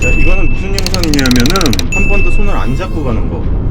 자, 이거는 무슨 영상이냐면은 한 번도 손을 안 잡고 가는 거.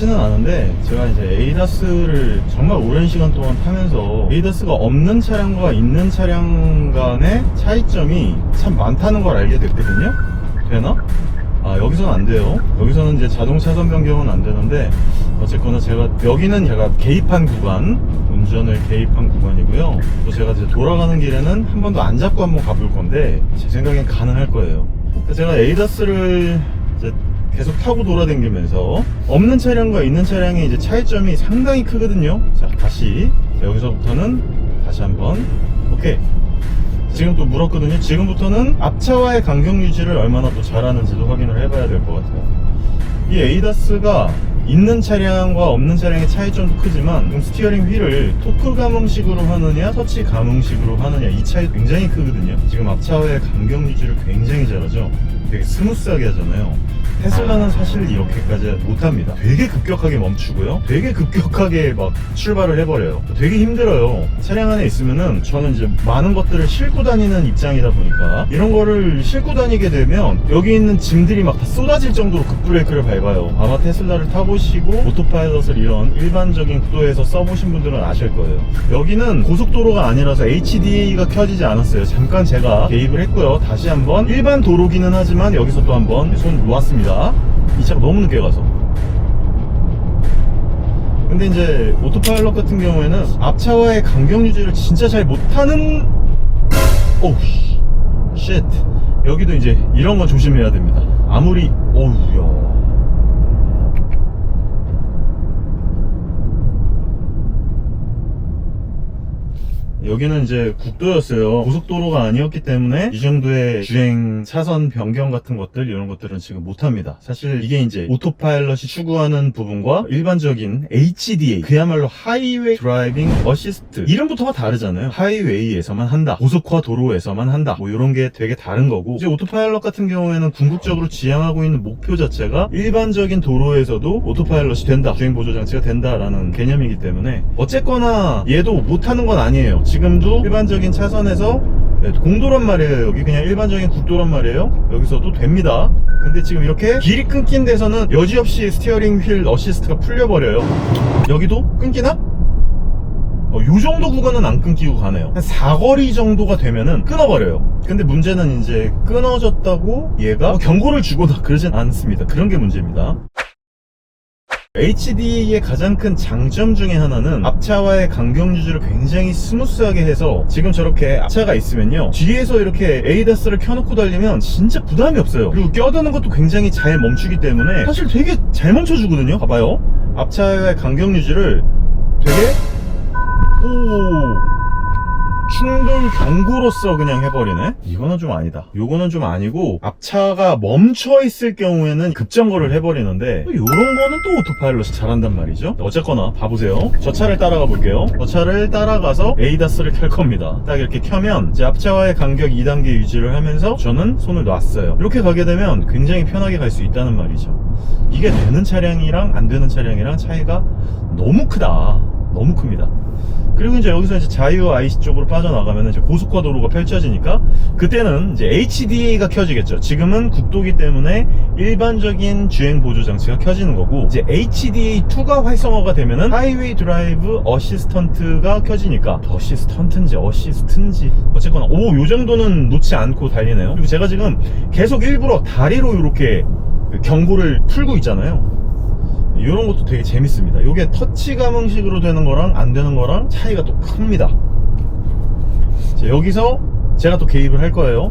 많지는 않은데 제가 이제 에이다스를 정말 오랜 시간 동안 타면서 에이다스가 없는 차량과 있는 차량 간의 차이점이 참 많다는 걸 알게 됐거든요. 되나? 아 여기서는 안 돼요. 여기서는 이제 자동 차선 변경은 안 되는데 어쨌거나 제가 여기는 제가 개입한 구간 운전을 개입한 구간이고요. 또 제가 이제 돌아가는 길에는 한 번도 안 잡고 한번 가볼 건데 제 생각엔 가능할 거예요. 제가 에이다스를 이제 계속 타고 돌아다니면서 없는 차량과 있는 차량의 이제 차이점이 상당히 크거든요. 자, 다시 자, 여기서부터는 다시 한번 오케이. 지금 또 물었거든요. 지금부터는 앞차와의 간격 유지를 얼마나 또 잘하는지도 확인을 해봐야 될 것 같아요. 이 에이다스가 있는 차량과 없는 차량의 차이점도 크지만 좀 스티어링 휠을 토크 감응식으로 하느냐 터치 감응식으로 하느냐 이 차이 굉장히 크거든요 지금 앞차와의 간격 유지를 굉장히 잘하죠 되게 스무스하게 하잖아요. 테슬라는 사실 이렇게까지 못합니다. 되게 급격하게 멈추고요. 되게 급격하게 막 출발을 해버려요. 되게 힘들어요. 차량 안에 있으면은 저는 이제 많은 것들을 싣고 다니는 입장이다 보니까 이런 거를 싣고 다니게 되면 여기 있는 짐들이 막 다 쏟아질 정도로 급브레이크를 밟아요. 아마 테슬라를 타보시고 오토파일럿을 이런 일반적인 구도에서 써보신 분들은 아실 거예요. 여기는 고속도로가 아니라서 HDA가 켜지지 않았어요. 잠깐 제가 개입을 했고요. 다시 한번 일반 도로기는 하지만 여기서 또 한번 손 놓았습니다. 이 차가 너무 늦게 가서. 근데 이제 오토파일럿 같은 경우에는 앞차와의 간격 유지를 진짜 잘 못하는 오우 쉣 여기도 이제 이런 건 조심해야 됩니다. 아무리 오우야 여기는 이제 국도였어요. 고속도로가 아니었기 때문에 이 정도의 주행 차선 변경 같은 것들 이런 것들은 지금 못합니다. 사실 이게 이제 오토파일럿이 추구하는 부분과 일반적인 HDA 그야말로 하이웨이 드라이빙 어시스트 이름부터가 다르잖아요. 하이웨이에서만 한다. 고속화 도로에서만 한다. 뭐 이런 게 되게 다른 거고 이제 오토파일럿 같은 경우에는 궁극적으로 지향하고 있는 목표 자체가 일반적인 도로에서도 오토파일럿이 된다. 주행 보조 장치가 된다라는 개념이기 때문에 어쨌거나 얘도 못하는 건 아니에요. 지금 도 일반적인 차선에서 네, 공도란 말이에요. 여기 그냥 일반적인 국도란 말이에요. 여기서도 됩니다. 근데 지금 이렇게 길이 끊긴 데서는 여지없이 스티어링 휠 어시스트가 풀려버려요. 여기도 끊기나? 어, 요 정도 구간은 안 끊기고 가네요. 한 사거리 정도가 되면은 끊어버려요. 근데 문제는 이제 끊어졌다고 얘가 뭐 경고를 주거나 그러진 않습니다. 그런 게 문제입니다. HD의 가장 큰 장점 중에 하나는 앞차와의 간격 유지를 굉장히 스무스하게 해서 지금 저렇게 앞차가 있으면요. 뒤에서 이렇게 에이다스를 켜놓고 달리면 진짜 부담이 없어요. 그리고 껴드는 것도 굉장히 잘 멈추기 때문에 사실 되게 잘 멈춰주거든요. 봐봐요. 앞차와의 간격 유지를 되게 오 충돌 경고로서 그냥 해버리네? 이거는 좀 아니다. 요거는 좀 아니고, 앞차가 멈춰 있을 경우에는 급정거를 해버리는데, 또 요런 거는 또 오토파일럿이 잘한단 말이죠. 어쨌거나, 봐보세요. 저 차를 따라가 볼게요. 저 차를 따라가서 에이다스를 켤 겁니다. 딱 이렇게 켜면, 이제 앞차와의 간격 2단계 유지를 하면서, 저는 손을 놨어요. 이렇게 가게 되면 굉장히 편하게 갈 수 있다는 말이죠. 이게 되는 차량이랑 안 되는 차량이랑 차이가 너무 크다. 너무 큽니다. 그리고 이제 여기서 이제 자유 IC 쪽으로 빠져나가면 이제 고속화 도로가 펼쳐지니까 그때는 이제 HDA가 켜지겠죠. 지금은 국도기 때문에 일반적인 주행 보조 장치가 켜지는 거고 이제 HDA2가 활성화가 되면은 하이웨이 드라이브 어시스턴트가 켜지니까 어시스턴트인지 어시스트인지 어쨌거나 오 요 정도는 놓지 않고 달리네요. 그리고 제가 지금 계속 일부러 다리로 이렇게 경고를 풀고 있잖아요. 이런 것도 되게 재밌습니다. 이게 터치 감응식으로 되는 거랑 안 되는 거랑 차이가 또 큽니다. 자, 여기서 제가 또 개입을 할 거예요.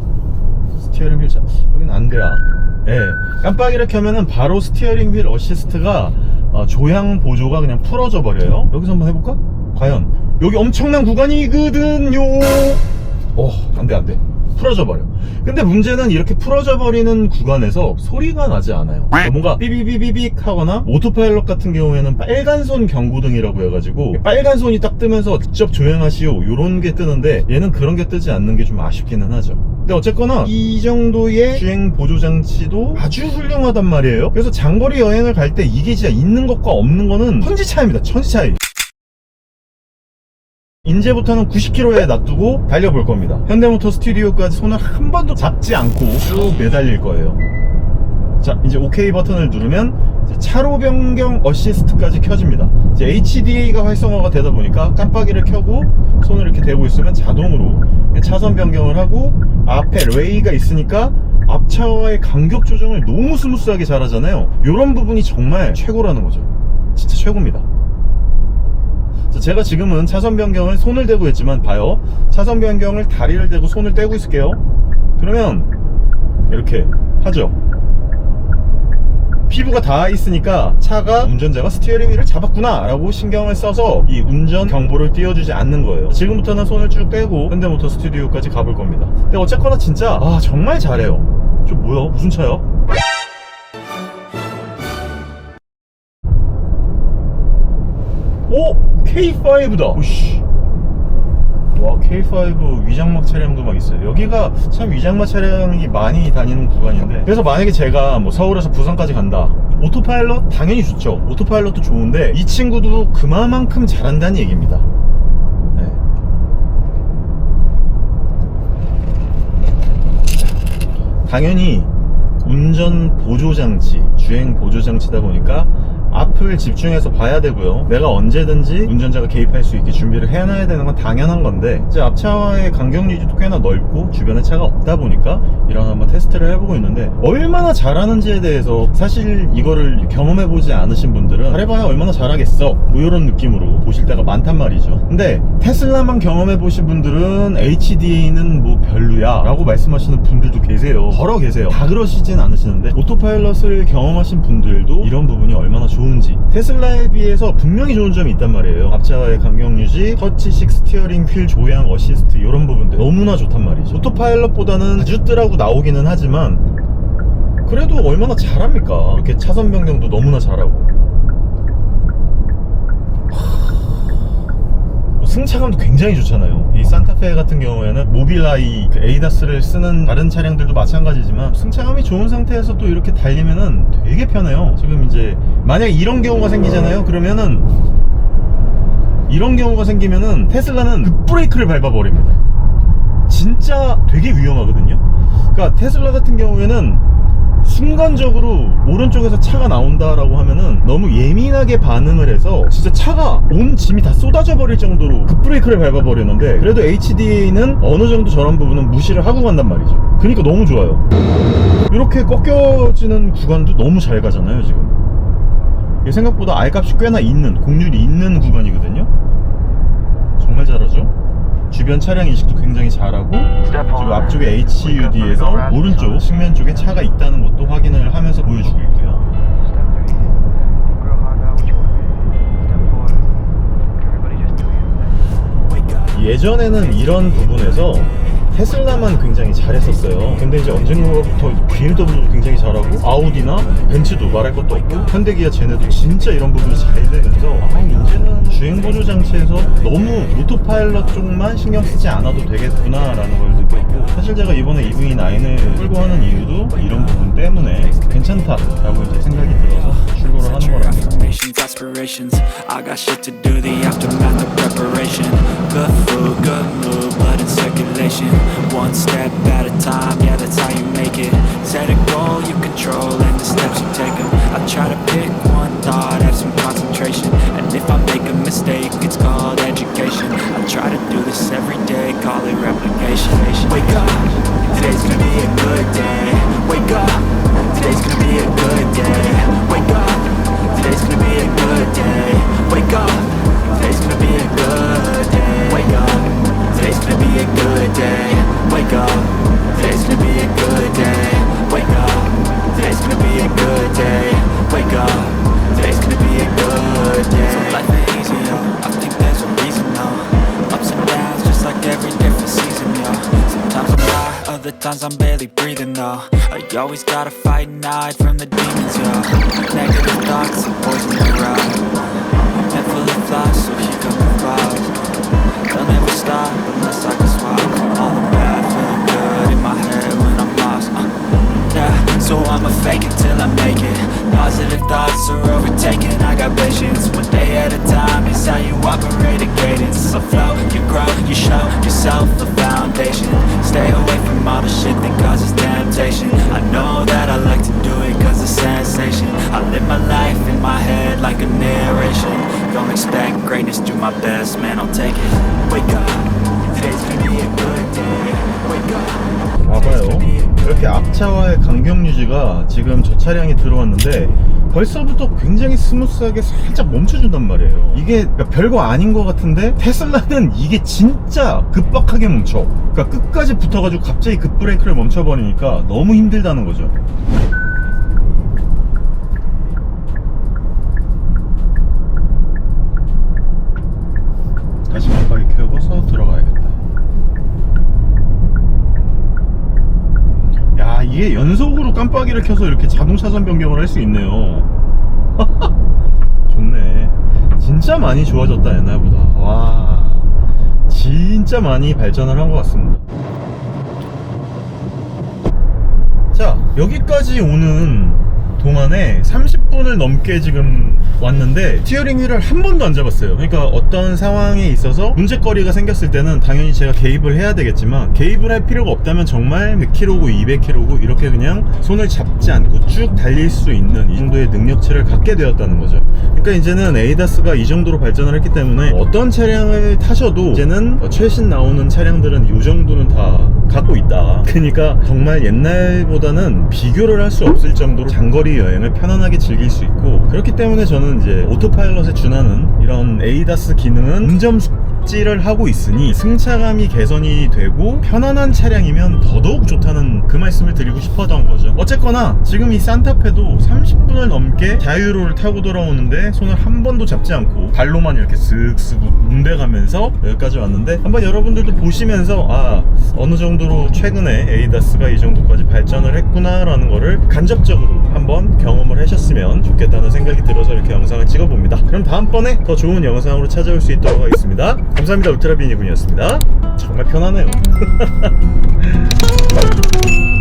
스티어링 휠, 자, 여기는 안 돼야. 예. 깜빡이를 켜면은 바로 스티어링 휠 어시스트가 어, 조향 보조가 그냥 풀어져 버려요. 여기서 한번 해볼까? 과연 여기 엄청난 구간이거든요. 어, 안 돼, 안 돼. 풀어져 버려. 근데 문제는 이렇게 풀어져 버리는 구간에서 소리가 나지 않아요. 뭔가 삐비비비빅 하거나 오토파일럿 같은 경우에는 빨간손 경고등이라고 해가지고 빨간 손이 딱 뜨면서 직접 조향하시오 요런 게 뜨는데 얘는 그런 게 뜨지 않는 게 좀 아쉽기는 하죠. 근데 어쨌거나 이 정도의 주행 보조 장치도 아주 훌륭하단 말이에요. 그래서 장거리 여행을 갈 때 이게 진짜 있는 것과 없는 거는 천지 차이입니다. 천지 차이. 이제부터는 90km에 놔두고 달려볼 겁니다. 현대모터 스튜디오까지 손을 한 번도 잡지 않고 쭉 매달릴 거예요. 자, 이제 OK 버튼을 누르면 차로 변경 어시스트까지 켜집니다. 이제 HDA가 활성화가 되다 보니까 깜빡이를 켜고 손을 이렇게 대고 있으면 자동으로 차선 변경을 하고 앞에 레이가 있으니까 앞차와의 간격 조정을 너무 스무스하게 잘하잖아요. 이런 부분이 정말 최고라는 거죠. 진짜 최고입니다. 자, 제가 지금은 차선 변경을 손을 대고 했지만 봐요. 차선 변경을 다리를 대고 손을 떼고 있을게요. 그러면 이렇게 하죠. 피부가 닿아 있으니까 차가 운전자가 스티어링 휠을 잡았구나 라고 신경을 써서 이 운전 경보를 띄워주지 않는 거예요 지금부터는 손을 쭉 떼고 현대모터 스튜디오까지 가볼 겁니다 근데 어쨌거나 진짜 아 정말 잘해요 저 뭐야 무슨 차야? 오! K5다! 오씨. 와, K5 위장막 차량도 막 있어요. 여기가 참 위장막 차량이 많이 다니는 구간인데. 그래서 만약에 제가 뭐 서울에서 부산까지 간다. 오토파일럿 당연히 좋죠. 오토파일럿도 좋은데 이 친구도 그만큼 잘한다는 얘기입니다. 네. 당연히 운전 보조 장치, 주행 보조 장치다 보니까 앞을 집중해서 봐야 되고요. 내가 언제든지 운전자가 개입할 수 있게 준비를 해놔야 되는 건 당연한 건데 이제 앞차와의 간격 유지도 꽤나 넓고 주변에 차가 없다 보니까 이런 한번 테스트를 해보고 있는데 얼마나 잘하는지에 대해서 사실 이거를 경험해보지 않으신 분들은 잘해봐야 얼마나 잘하겠어 뭐 이런 느낌으로 보실 때가 많단 말이죠. 근데 테슬라만 경험해보신 분들은 HDA는 뭐 별로야 라고 말씀하시는 분들도 계세요. 걸어 계세요. 다 그러시진 않으시는데 오토파일럿을 경험하신 분들도 이런 부분이 얼마나 좋은지 테슬라에 비해서 분명히 좋은 점이 있단 말이에요. 앞차와의 간격 유지, 터치식 스티어링 휠 조향 어시스트 너무나 좋단 말이죠. 오토파일럿보다는 아주 뜨라고 나오기는 하지만 그래도 얼마나 잘합니까? 이렇게 차선 변경도 너무나 잘하고 뭐 승차감도 굉장히 좋잖아요. 이 산타페 같은 경우에는 모빌라이 그 에이다스를 쓰는 다른 차량들도 마찬가지지만 승차감이 좋은 상태에서 또 이렇게 달리면은 되게 편해요. 지금 이제 만약 이런 경우가 생기잖아요. 그러면은 이런 경우가 생기면은 테슬라는 급브레이크를 밟아버립니다. 진짜 되게 위험하거든요. 그러니까 테슬라 같은 경우에는 순간적으로 오른쪽에서 차가 나온다라고 하면은 너무 예민하게 반응을 해서 진짜 차가 온 짐이 다 쏟아져 버릴 정도로 급브레이크를 밟아 버렸는데 그래도 HDA는 어느 정도 저런 부분은 무시를 하고 간단 말이죠. 그러니까 너무 좋아요. 이렇게 꺾여지는 구간도 너무 잘 가잖아요, 지금. 생각보다 R값이 꽤나 있는, 공률이 있는 구간이거든요. 정말 잘하죠. 주변 차량 인식도 굉장히 잘하고 지금 앞쪽에 HUD에서 오른쪽 측면 쪽에 차가 있다는 것도 확인을 하면서 보여주고 있고요. 예전에는 이런 부분에서 테슬라만 굉장히 잘했었어요. 근데 이제 언젠가부터 BMW도 굉장히 잘하고 아우디나 벤츠도 말할 것도 없고 현대기아 쟤네도 진짜 이런 부분이 잘 되면서 아 이제는 주행 보조 장치에서 너무 오토파일럿 쪽만 신경 쓰지 않아도 되겠구나라는 걸 느꼈고 사실 제가 이번에 EV9을 출고하는 이유도 이런 부분 때문에 괜찮다라고 이제 생각이 들어서 출고를 하는 거랍니다. I always gotta fight and hide from the demons, yo. Negative thoughts and poison the ride. Head full of flies, so here come the vibes. They'll never stop unless I can swap all the bad, feeling good in my head when I'm lost. Uh, yeah, so I'ma fake it till I make it. Positive thoughts are overtaken. I got patience, one day at a time. Is how you operate a cadence. A flow, you grow, you show yourself a foundation. Stay away from all the shit that causes temptation. I know that I like to do it cause it's sensation. I live my life in my head like a narration. Don't expect greatness, do my best, man, I'll take it. Wake up, today's gonna be a good day. Wake up. 봐봐요. 이렇게 앞차와의 간격 유지가 지금 저 차량이 들어왔는데 벌써부터 굉장히 스무스하게 살짝 멈춰준단 말이에요. 이게 별거 아닌 것 같은데 테슬라는 이게 진짜 급박하게 멈춰. 그러니까 끝까지 붙어가지고 갑자기 급브레이크를 멈춰버리니까 너무 힘들다는 거죠. 다시 깜빡이 켜고서 들어가야겠다. 야 이게 연속으로 깜빡이를 켜서 이렇게 자동 차선 변경을 할 수 있네요. 좋네. 진짜 많이 좋아졌다 옛날보다. 와. 진짜 많이 발전을 한 것 같습니다. 자 여기까지 오는 동안에 30분을 넘게 지금 왔는데 스티어링 휠을 한 번도 안 잡았어요. 그러니까 어떤 상황에 있어서 문제거리가 생겼을 때는 당연히 제가 개입을 해야 되겠지만 개입을 할 필요가 없다면 정말 100km고 200km고 이렇게 그냥 손을 잡지 않고 쭉 달릴 수 있는 이 정도의 능력치를 갖게 되었다는 거죠. 그러니까 이제는 에이다스가 이 정도로 발전을 했기 때문에 어떤 차량을 타셔도 이제는 최신 나오는 차량들은 이 정도는 다 갖고 있다. 그러니까 정말 옛날보다는 비교를 할 수 없을 정도로 장거리 여행을 편안하게 즐길 수 있고 그렇기 때문에 저는 이제 오토파일럿에 준하는 이런 에이다스 기능은 운전 숙지를 하고 있으니 승차감이 개선이 되고 편안한 차량이면 더더욱 좋다는 그 말씀을 드리고 싶었던 거죠. 어쨌거나 지금 이 산타페도 30분을 넘게 자유로를 타고 돌아오는데 손을 한 번도 잡지 않고 발로만 이렇게 슥슥 운대가면서 여기까지 왔는데 한번 여러분들도 보시면서 아 어느 정도로 최근에 에이다스가 이 정도까지 발전을 했구나 라는 거를 간접적으로 한번 경험을 하셨으면 좋겠다는 생각이 들어서 이렇게 영상을 찍어봅니다. 그럼 다음번에 더 좋은 영상으로 찾아올 수 있도록 하겠습니다 감사합니다. 울트라비니군이었습니다. 정말 편하네요